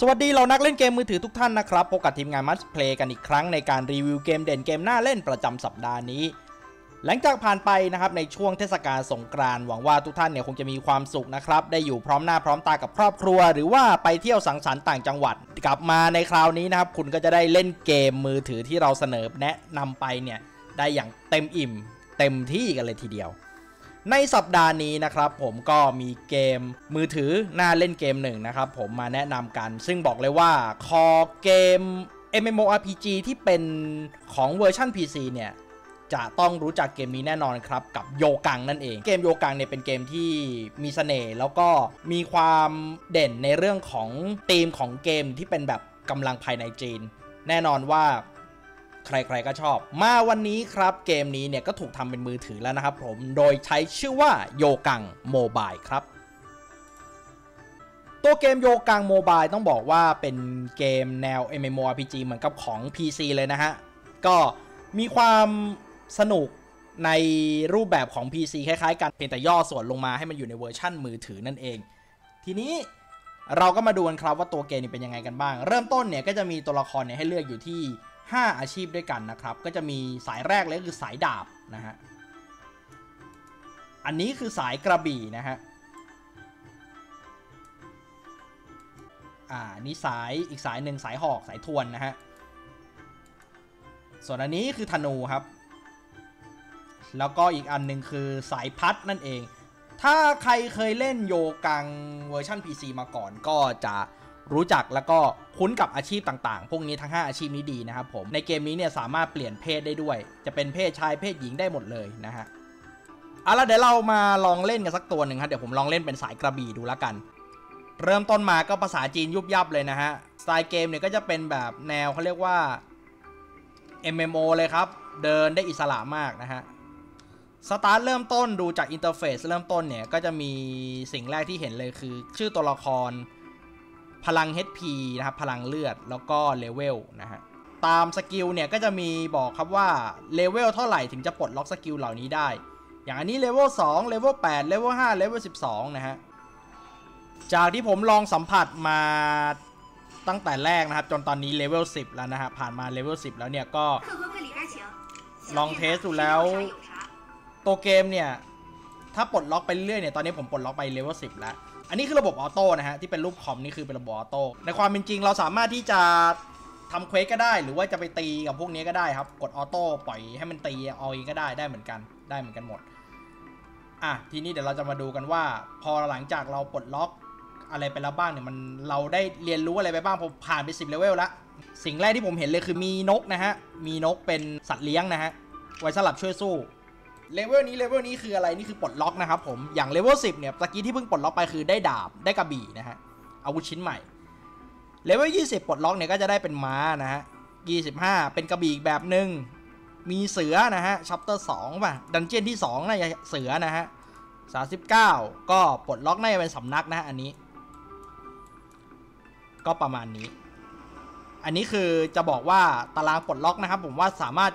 สวัสดีเรานักเล่นเกมมือถือทุกท่านนะครับ พบกับทีมงานมัสเพลย์กันอีกครั้งในการรีวิวเกมเด่นเกมน่าเล่นประจำสัปดาห์นี้ หลังจากผ่านไปนะครับในช่วงเทศกาลสงกรานต์หวังว่าทุกท่านเนี่ยคงจะมีความสุขนะครับ ได้อยู่พร้อมหน้าพร้อมตากับครอบครัว หรือว่าไปเที่ยวสังสรรค์ต่างจังหวัด กลับมาในคราวนี้นะครับคุณก็จะได้เล่นเกมมือถือที่เราเสนอแนะนำไปเนี่ยได้อย่างเต็มอิ่ม เต็มที่กันเลยทีเดียว ในสัปดาห์นี้นะครับผมก็มีเกมมือถือน่าเล่นเกมหนึ่งนะครับผมมาแนะนำกัน ซึ่งบอกเลยว่าคอเกม MMORPG ที่เป็นของเวอร์ชัน PC เนี่ยจะต้องรู้จักเกมนี้แน่นอนครับ กับโยกังนั่นเอง เกมโยกังเนี่ยเป็นเกมที่มีเสน่ห์แล้วก็มีความเด่นในเรื่องของธีมของเกมที่เป็นแบบกำลังภายในจีน แน่นอนว่า ใครๆก็ชอบ มาวันนี้ครับเกมนี้เนี่ยก็ถูกทำเป็นมือถือแล้วนะครับผมโดยใช้ชื่อว่าโยกังโมบายครับตัวเกมโยกังโมบายต้องบอกว่าเป็นเกมแนว MMORPG เหมือนกับของ PC เลยนะฮะ ก็มีความสนุกในรูปแบบของ PC คล้ายๆกันเพียงแต่ย่อส่วนลงมาให้มันอยู่ในเวอร์ชั่นมือถือนั่นเอง ทีนี้เราก็มาดูกันครับว่าตัวเกมนี้เป็นยังไงกันบ้าง เริ่มต้นเนี่ยก็จะมีตัวละครเนี่ยให้เลือกอยู่ที่ 5 อาชีพด้วยกันนะครับ ก็จะมีสายแรกเลยคือสายดาบนะฮะ อันนี้คือสายกระบี่นะฮะ อ่า นี่สายอีกสายหนึ่งสายหอกสายทวนนะฮะ ส่วนอันนี้คือธนูครับ แล้วก็อีกอันหนึ่งคือสายพัดนั่นเอง ถ้าใครเคยเล่นโยกังเวอร์ชัน PC มาก่อนก็จะ รู้จักแล้วก็คุ้นกับอาชีพต่างๆ พวกนี้ทั้ง 5 อาชีพนี้ดีนะครับผม ในเกมนี้เนี่ยสามารถเปลี่ยนเพศได้ด้วย จะเป็นเพศชายเพศหญิงได้หมดเลยนะฮะเอาละเดี๋ยวเรามาลองเล่นกันสักตัวหนึ่งครับเดี๋ยวผมลองเล่นเป็นสายกระบี่ดูแล้วกัน เริ่มต้นมาก็ภาษาจีนยุบยับเลยนะฮะสไตล์เกมเนี่ยก็จะเป็นแบบแนวเขาเรียกว่า MMO เลยครับ เดินได้อิสระมากนะฮะสตาร์ทเริ่มต้นดูจากอินเทอร์เฟซเริ่มต้นเนี่ย ก็จะมีสิ่งแรกที่เห็นเลยคือ ชื่อตัวละคร พลัง HP นะครับ พลังเลือดแล้วก็เลเวลนะฮะตามสกิลเนี่ยก็จะมีบอกครับว่าเลเวลเท่าไหร่ถึงจะปลดล็อกสกิลเหล่านี้ได้ อย่างอันนี้เลเวล2เลเวล8เลเวล5เลเวล12 นะฮะ จากที่ผมลองสัมผัสมาตั้งแต่แรกนะครับ จนตอนนี้เลเวล10 แล้วนะฮะ ผ่านมาเลเวล10 แล้วเนี่ยก็ ลองเทสดูแล้ว ตัวเกมเนี่ย ถ้าปลดล็อกไปเรื่อยเนี่ย ตอนนี้ผมปลดล็อกไปเลเวล10 แล้ว อันนี้คือระบบออโต้นะฮะที่เป็นรูปคอมนี่คือเป็นระบบออโต้ในความเป็นจริงเราสามารถที่จะทำเควสก็ได้ หรือว่าจะไปตีกับพวกนี้ก็ได้ครับ กดออโต้ปล่อยให้มันตีเอาเองก็ได้ได้เหมือนกันได้เหมือนกันหมดอะทีนี้เดี๋ยวเราจะมาดูกันว่า พอหลังจากเราปลดล็อกอะไรไปแล้วบ้างเนี่ยมันเราได้เรียนรู้อะไรไปบ้างผมผ่านไป 10เลเวลแล้วสิ่งแรกที่ผมเห็นเลยคือมีนกนะฮะมีนกเป็นสัตว์เลี้ยงนะฮะไว้สลับช่วยสู้ เลเวลนี้เลเวลนี้คืออะไรนี่คือปลดล็อกนะครับผมอย่างเลเวล10เนี่ยตะกี้ที่เพิ่งปลดล็อกไปคือได้ดาบได้กระบี่นะฮะอาวุธชิ้นใหม่เลเวล20ปลดล็อกเนี่ยก็จะได้เป็นม้านะฮะ25เป็นกระบี่อีกแบบหนึ่งมีเสือนะฮะชัปเตอร์2ป่ะดันเจียนที่2น่าจะเสือนะฮะ39ก็ปลดล็อกน่าจะเป็นสำนักนะฮะอันนี้ ก็ประมาณนี้ อันนี้คือจะบอกว่าตารางปลดล็อกนะครับผมว่าสามารถ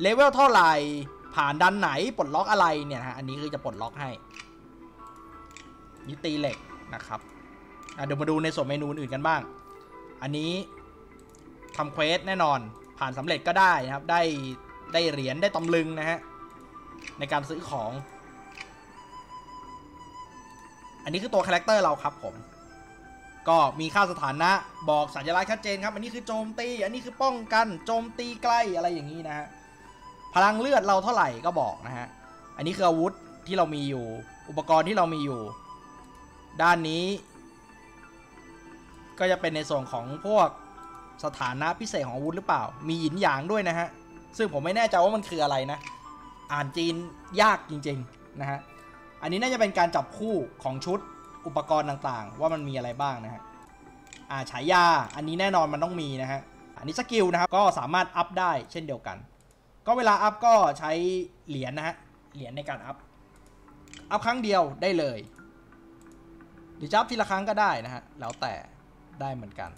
เลเวลเท่าไหร่ ผ่านดันไหนปลดล็อกอะไรเนี่ยฮะอันนี้คือจะปลดล็อกให้นี่ตีเหล็กนะครับอะเดี๋ยวมาดูในส่วนเมนูอื่นกันบ้าง อันนี้ทำเควสแน่นอน ผ่านสำเร็จก็ได้นะครับ ได้ได้เหรียญได้ตำลึงนะฮะในการซื้อของ อันนี้คือตัวคาแรคเตอร์เราครับผม ก็มีค่าสถานะบอกสัญลักษณ์ชัดเจนครับ อันนี้คือโจมตี อันนี้คือป้องกัน โจมตีใกล้อะไรอย่างนี้นะฮะ ลังเลือดเราเท่าไหร่ก็บอกนะฮะ อันนี้คืออาวุธที่เรามีอยู่ อุปกรณ์ที่เรามีอยู่ ด้านนี้ ก็จะเป็นในส่วนของพวกสถานะพิเศษของอาวุธหรือเปล่า มีหยินหยางด้วยนะฮะ ซึ่งผมไม่แน่ใจว่ามันคืออะไรนะ อ่านจีนยากจริงๆนะฮะ อันนี้น่าจะเป็นการจับคู่ของชุดอุปกรณ์ต่างๆ ว่ามันมีอะไรบ้างนะฮะ อ่าฉายา อันนี้แน่นอนมันต้องมีนะฮะ อันนี้สกิลนะครับ ก็สามารถอัพได้เช่นเดียวกัน ก็เวลาอัพก็ใช้เหรียญนะฮะ เหรียญในการอัพ อัพครั้งเดียวได้เลย หรือจะอัพทีละครั้งก็ได้นะฮะ แล้วแต่ได้เหมือนกัน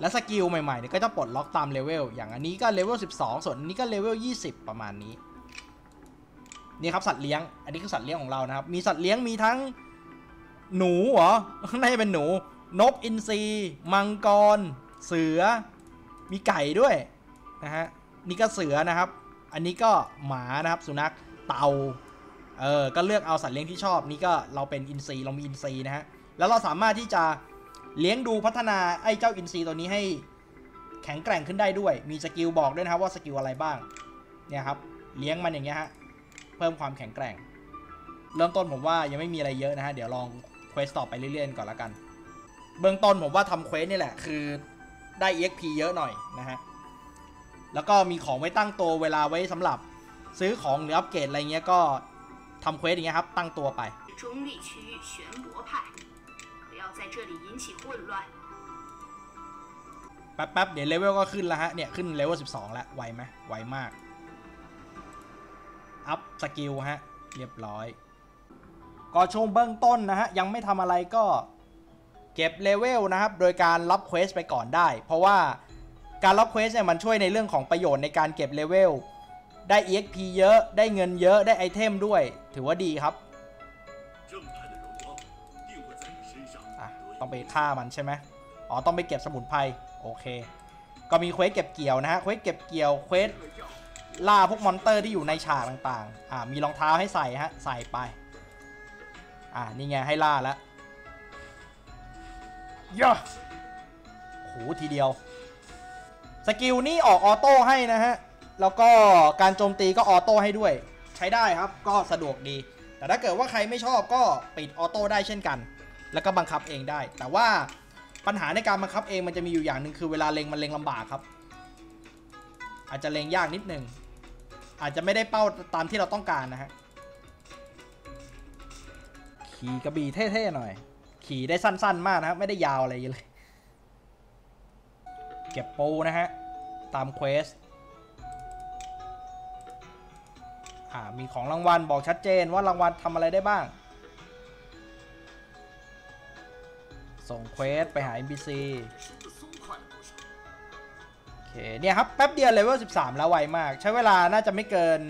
และสกิลใหม่ๆเนี่ยก็จะปลดล็อกตามเลเวล อย่างอันนี้ก็เลเวล 12 ส่วนอันนี้ก็เลเวล 20 ประมาณนี้ นี่ครับสัตว์เลี้ยง อันนี้คือสัตว์เลี้ยงของเรานะครับ มีสัตว์เลี้ยงมีทั้งหนูเหรอน่าจะเป็นหนู นกอินทรี มังกร เสือ มีไก่ด้วยนะฮะ นี่ก็เสือนะครับ อันนี้ก็หมานะครับสุนัขเต่าเออก็เลือกเอาสัตว์เลี้ยงที่ชอบนี่ก็เราเป็นอินทรีเรามีอินทรีนะฮะแล้วเราสามารถที่จะเลี้ยงดูพัฒนาไอ้เจ้าอินทรีตัวนี้ให้แข็งแกร่งขึ้นได้ด้วย มีสกิลบอกด้วยนะครับว่าสกิลอะไรบ้างเนี่ยครับเลี้ยงมันอย่างเงี้ยฮะเพิ่มความแข็งแกร่ง เริ่มต้นผมว่ายังไม่มีอะไรเยอะนะฮะเดี๋ยวลองเควสต่อไปเรื่อยๆก่อนละกัน เบื้องต้นผมว่าทำเควสนี่แหละคือได้ EXP เยอะหน่อยนะฮะ แล้วก็มีของไว้ตั้งตัวเวลาไว้สำหรับซื้อของหรืออัปเกรดอะไรเงี้ยก็ทำเควสอย่างเงี้ยครับ ตั้งตัวไป 中立区域玄博派，不要在这里引起混乱。 แป๊บๆ เดี๋ยวเลเวลก็ขึ้นแล้วฮะ เนี่ย ขึ้นเลเวล12 แล้ว ไวไหมไวมาก อัพสกิลฮะ เรียบร้อย ก็ช่วงเบื้องต้นนะฮะ ยังไม่ทำอะไรก็เก็บเลเวลนะครับ โดยการรับเควสไปก่อนได้ เพราะว่า การล็อกเควสเนี่ยมันช่วยในเรื่องของประโยชน์ในการเก็บเลเวล ได้ EXP เยอะ ได้เงินเยอะ ได้ไอเทมด้วย ถือว่าดีครับ ต้องไปฆ่ามันใช่ไหมอ๋อ ต้องไปเก็บสมุนไพร โอเค ก็มีเควสเก็บเกี่ยวนะฮะ เควสเก็บเกี่ยว เควสล่าพวกมอนเตอร์ที่อยู่ในฉากต่างๆ อ่า มีรองเท้าให้ใส่ฮะ ใส่ไป อ่า นี่ไงให้ล่าแล้วย่ะโหทีเดียว กิลนี่ออกออโต้ให้นะฮะ แล้วก็การโจมตีก็ออโต้ให้ด้วย ใช้ได้ครับก็สะดวกดี แต่ถ้าเกิดว่าใครไม่ชอบก็ปิดออโต้ได้เช่นกัน แล้วก็บังคับเองได้ แต่ว่าปัญหาในการบังคับเองมันจะมีอยู่อย่างหนึ่งคือเวลาเล็งมันเล็งลำบากครับ อาจจะเล็งยากนิดนึง อาจจะไม่ได้เป้าตามที่เราต้องการนะฮะขี่กระบี่เท่ๆหน่อย ขี่ได้สั้นๆมากนะครับ ไม่ได้ยาวอะไรเลย เก็บปูนะฮะ ตามเควสอ่ามีของรางวัลบอกชัดเจนว่ารางวัลทำอะไรได้บ้าง ส่งเควสไปหา NPC โอเคเนี่ยครับ แป๊บเดียวเลเวล 13 แล้วไวมาก ใช้เวลาน่าจะไม่เกิน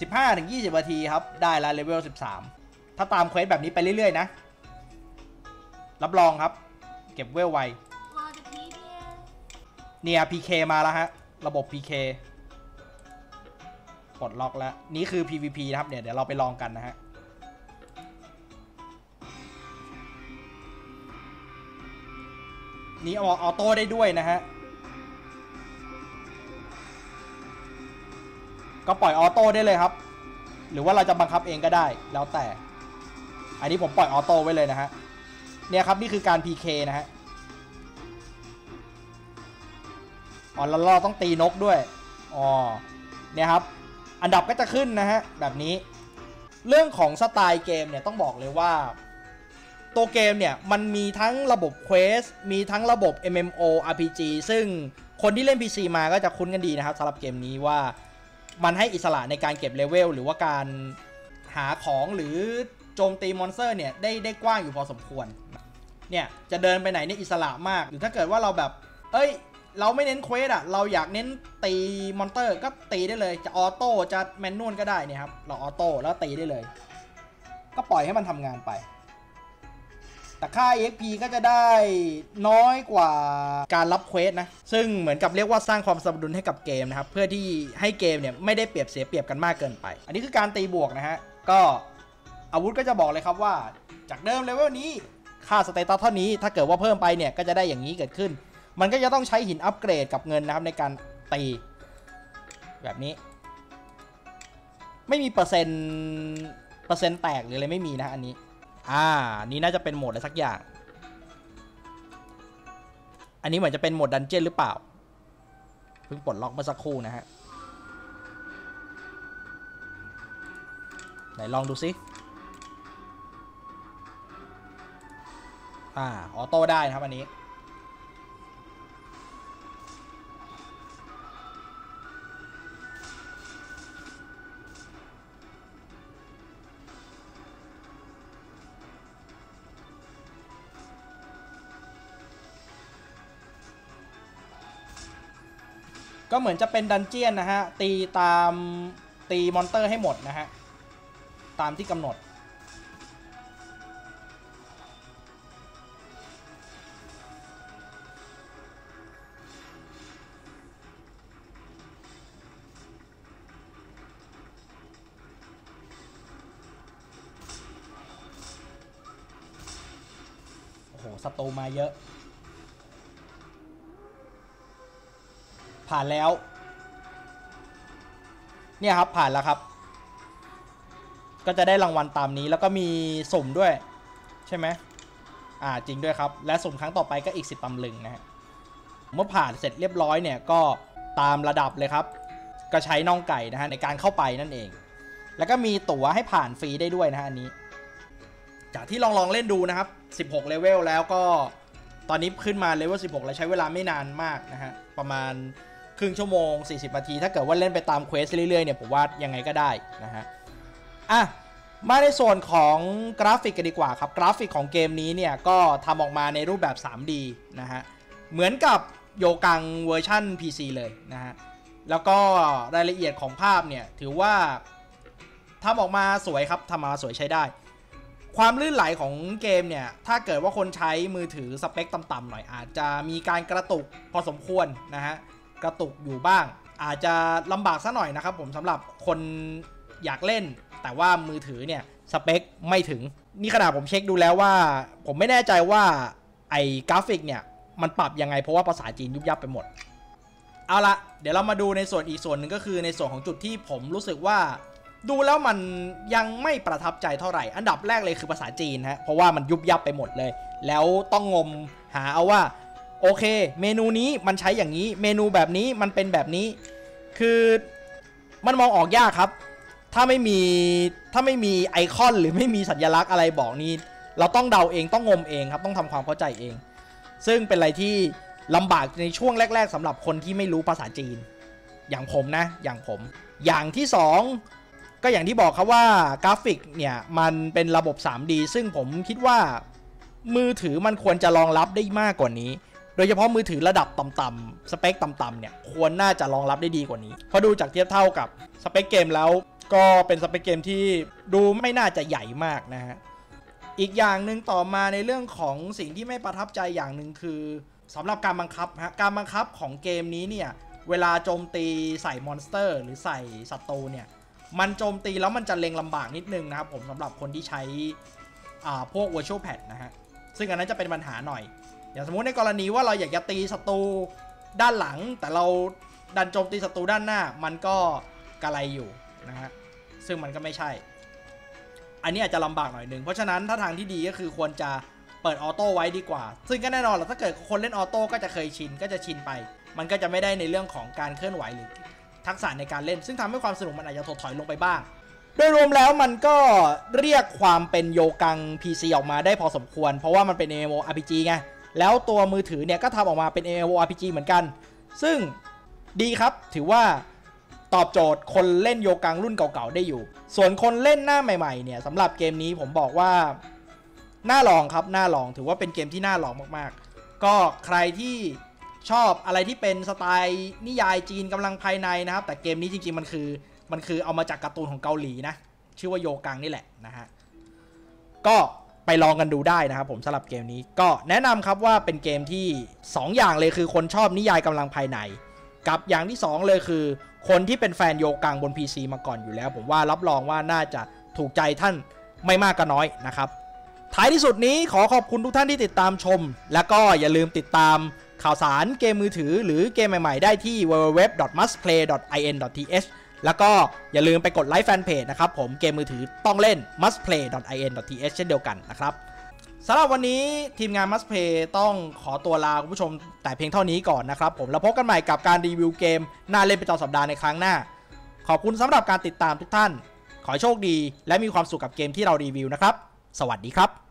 15-20นาทีครับ ได้แล้วเลเวล 13 ถ้าตามเควสแบบนี้ไปเรื่อย ๆ นะ รับรองครับ เก็บเวลไว เนี่ย PK มาแล้วฮะ ระบบ PK ปลดล็อกแล้ว นี่คือ PVP นะครับเนี่ยเดี๋ยวเราไปลองกันนะฮะนี่ออโต้ได้ด้วยนะฮะ ก็ปล่อยออโต้ได้เลยครับ หรือว่าเราจะบังคับเองก็ได้แล้วแต่ อันนี้ผมปล่อยออโต้ไว้เลยนะฮะ เนี่ยครับนี่คือการ PK นะฮะ อ๋อแล้วเราต้องตีนกด้วยอ๋อเนี่ยครับ อันดับก็จะขึ้นนะฮะแบบนี้ เรื่องของสไตล์เกมเนี่ยต้องบอกเลยว่า ตัวเกมเนี่ยมันมีทั้งระบบ Quest มีทั้งระบบ MMO RPG ซึ่งคนที่เล่น PC มาก็จะคุ้นกันดีนะครับสำหรับเกมนี้ว่ามันให้อิสระในการเก็บเลเวลหรือว่าการหาของหรือโจมตีมอนสเตอร์เนี่ยได้ได้กว้างอยู่พอสมควร เนี่ยจะเดินไปไหนเนี่ยอิสระมาก หรือถ้าเกิดว่าเราแบบ เอ้ย เราไม่เน้นเควสอะเราอยากเน้นตีมอนเตอร์ก็ตีได้เลย จะออโต้จะแมนนวลก็ได้เนี่ยครับ เราออโต้แล้วตีได้เลย ก็ปล่อยให้มันทำงานไป แต่ค่า EXP ก็จะได้น้อยกว่าการรับเควสนะ ซึ่งเหมือนกับเรียกว่าสร้างความสมดุลให้กับเกมนะครับ เพื่อที่ให้เกมเนี่ยไม่ได้เปรียบเสียเปรียบกันมากเกินไป อันนี้คือการตีบวกนะฮะ ก็อาวุธก็จะบอกเลยครับว่า จากเดิมเลเวลนี้ค่าสเตตัสเท่านี้ ถ้าเกิดว่าเพิ่มไปเนี่ยก็จะได้อย่างนี้เกิดขึ้น มันก็จะต้องใช้หินอัปเกรดกับเงินนะครับในการตี แบบนี้ ไม่มีเปอร์เซ็นต์เปอร์เซ็นต์แตกหรืออะไรไม่มีนะอันนี้ อ่านี่น่าจะเป็นโหมดอะไรสักอย่าง อันนี้เหมือนจะเป็นโหมดดันเจี้ยนหรือเปล่า เพิ่งปลดล็อกเมื่อสักครู่นะฮะไหนลองดูซิ อ่า ออโต้ได้นะครับอันนี้ ก็เหมือนจะเป็นดันเจียนนะฮะ ตีตามตีมอนเตอร์ให้หมดนะฮะ ตามที่กำหนด โอ้โหสตูมาเยอะ ผ่านแล้ว เนี่ยครับผ่านแล้วครับ ก็จะได้รางวัลตามนี้แล้วก็มีสุ่มด้วย ใช่ไหมอ่าจริงด้วยครับ และสุ่มครั้งต่อไปก็อีก 10ตำลึงนะฮะเมื่อผ่านเสร็จเรียบร้อยเนี่ยก็ตามระดับเลยครับ ก็ใช้น่องไก่นะฮะในการเข้าไปนั่นเอง แล้วก็มีตั๋วให้ผ่านฟรีได้ด้วยนะฮะอันนี้ จากที่ลองลองเล่นดูนะครับ 16เลเวลแล้วก็ตอนนี้ขึ้นมาเลเวล16 แล้วใช้เวลาไม่นานมากนะฮะประมาณ ครึ่งชั่วโมง 40 นาที ถ้าเกิดว่าเล่นไปตามเควสเรื่อยๆเนี่ยผมว่ายังไงก็ได้นะฮะอะมาในส่วนของกราฟิกกันดีกว่าครับ กราฟิกของเกมนี้เนี่ยก็ทำออกมาในรูปแบบ 3D นะฮะเหมือนกับโยกังเวอร์ชัน PC เลยนะฮะแล้วก็รายละเอียดของภาพเนี่ยถือว่าทำออกมาสวยครับทำมาสวยใช้ได้ ความลื่นไหลของเกมเนี่ย ถ้าเกิดว่าคนใช้มือถือสเปคต่ำๆหน่อยอาจจะมีการกระตุกพอสมควรนะฮะ กระตุกอยู่บ้าง อาจจะลำบากซะหน่อยนะครับผมสำหรับคนอยากเล่น แต่ว่ามือถือเนี่ยสเปคไม่ถึง นี่ขนาดผมเช็คดูแล้วว่า ผมไม่แน่ใจว่าไอ้กราฟิกเนี่ยมันปรับยังไงเพราะว่าภาษาจีนยุบยับไปหมด เอาละเดี๋ยวเรามาดูในส่วนอีกส่วนหนึ่งก็คือในส่วนของจุดที่ผมรู้สึกว่า ดูแล้วมันยังไม่ประทับใจเท่าไหร่ อันดับแรกเลยคือภาษาจีนฮะเพราะว่ามันยุบยับไปหมดเลย แล้วต้องงมหาเอาว่า โอเค เมนูนี้มันใช้อย่างนี้ เมนูแบบนี้มันเป็นแบบนี้ คือมันมองออกยากครับ ถ้าไม่มีถ้าไม่มีไอคอนหรือไม่มีสัญลักษณ์อะไรบอกนี่เราต้องเดาเองต้องงมเองครับ ต้องทำความเข้าใจเอง ซึ่งเป็นอะไรที่ลำบากในช่วงแรก ๆสำหรับคนที่ไม่รู้ภาษาจีน อย่างผมนะ อย่างผม อย่างที่สองก็อย่างที่บอกครับว่ากราฟิกเนี่ยมันเป็นระบบ 3D ซึ่งผมคิดว่ามือถือมันควรจะรองรับได้มากกว่านี้ โดยเฉพาะมือถือระดับต่ำๆสเปคต่ำๆเนี่ยควรน่าจะรองรับได้ดีกว่านี้ เพราะดูจากเทียบเท่ากับสเปคเกมแล้ว ก็เป็นสเปคเกมที่ดูไม่น่าจะใหญ่มากนะฮะอีกอย่างหนึ่งต่อมาในเรื่องของสิ่งที่ไม่ประทับใจอย่างหนึ่งคือสำหรับการบังคับฮะการบังคับของเกมนี้เนี่ยเวลาโจมตีใส่มอนสเตอร์ หรือใส่ศัตรูเนี่ยมันโจมตีแล้วมันจะเล็งลำบากนิดนึงนะครับผมสำหรับคนที่ใช้อ่าพวก virtual pad นะฮะซึ่งอันนั้นจะเป็นปัญหาหน่อย อย่างสมมุติในกรณีว่าเราอยากจะตีศัตรูด้านหลัง แต่เราดันโจมตีศัตรูด้านหน้า มันก็กระไรอยู่นะฮะซึ่งมันก็ไม่ใช่ อันนี้อาจจะลำบากหน่อยหนึ่งเพราะฉะนั้นถ้าทางที่ดีก็คือควรจะเปิดออโต้ไว้ดีกว่า ซึ่งก็แน่นอนแหละถ้าเกิดคนเล่นออโต้ก็จะเคยชินก็จะชินไป มันก็จะไม่ได้ในเรื่องของการเคลื่อนไหวหรือทักษะในการเล่น ซึ่งทำให้ความสนุกมันอาจจะถดถอยลงไปบ้าง โดยรวมแล้วมันก็เรียกความเป็นโยกัง PC ออกมาได้พอสมควร เพราะว่ามันเป็น MMORPG ไง แล้วตัวมือถือเนี่ยก็ทำออกมาเป็น MMORPG เหมือนกัน ซึ่งดีครับถือว่าตอบโจทย์คนเล่นโยกังรุ่นเก่าๆได้อยู่ ส่วนคนเล่นหน้าใหม่ๆเนี่ยสำหรับเกมนี้ผมบอกว่าน่าลองครับน่าลองถือว่าเป็นเกมที่น่าลองมากๆ ก็ใครที่ชอบอะไรที่เป็นสไตล์นิยายจีนกำลังภายในนะครับ แต่เกมนี้จริงๆมันคือมันคือเอามาจากการ์ตูนของเกาหลีนะ ชื่อว่าโยกังนี่แหละนะฮะก็ ไปลองกันดูได้นะครับผมสำหรับเกมนี้ก็แนะนำครับว่าเป็นเกมที่ 2 อย่างเลยคือคนชอบนิยายกำลังภายใน กับอย่างที่ 2 เลยคือ คนที่เป็นแฟนโยกังบน PC มาก่อนอยู่แล้ว ผมว่ารับรองว่าน่าจะถูกใจท่านไม่มากก็น้อยนะครับ ท้ายที่สุดนี้ขอขอบคุณทุกท่านที่ติดตามชม และก็อย่าลืมติดตามข่าวสารเกมมือถือ หรือเกมใหม่ ๆ ได้ที่ www.mustplay.in.th แล้วก็อย่าลืมไปกดไลค์แฟนเพจนะครับผมเกมมือถือต้องเล่น mustplay.in.th เช่นเดียวกันนะครับสำหรับวันนี้ทีมงาน Must Play ต้องขอตัวลาคุณผู้ชมแต่เพียงเท่านี้ก่อนนะครับผมแล้วพบกันใหม่กับการรีวิวเกมน่าเล่นประจำสัปดาห์ในครั้งหน้า ขอบคุณสำหรับการติดตามทุกท่าน ขอโชคดีและมีความสุขกับเกมที่เรารีวิวนะครับ สวัสดีครับ